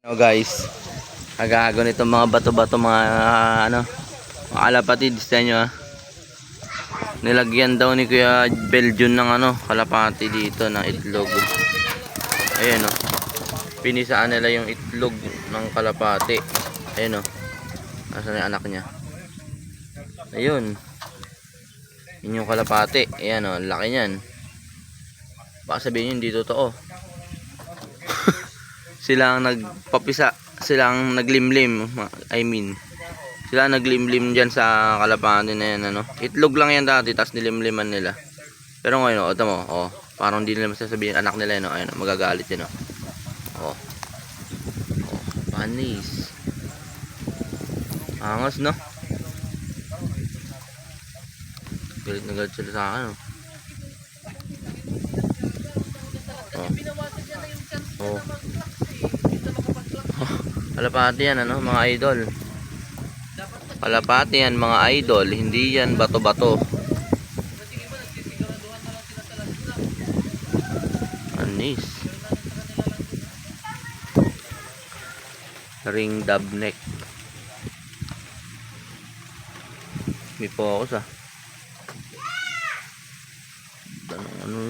Ano guys, agago nito mga bato-bato mga ano, mga kalapatids sa inyo ah. Nilagyan daw ni Kuya Belgian ng ano, kalapati dito ng itlog. Ayan oh. Pinisaan nila yung itlog ng kalapati. Ayan oh. Nasaan yung anak niya? Ayun. Yun yung kalapati. Ayan oh, laki niyan. Baka sabihin nyo hindi totoo. Sila ang nagpapisa, sila ang naglimlim, I mean. Sila naglimlim diyan sa kalapati na yan, ano. Itlog lang yan dati, tapos nilimliman nila. Pero ngayon, oh, mo, oh, parang hindi nila masasabihin anak nila, no, ayun, oh, magagalit yun, oh. Oh. Oh, panis. Angas, no? Galit na galit sila sa akin, oh. Oh. Oh. Kalapati yan ano, mga idol. Kalapati yan mga idol, hindi yan bato-bato. Anis. Ring dub neck. May focus ah. Ano oh.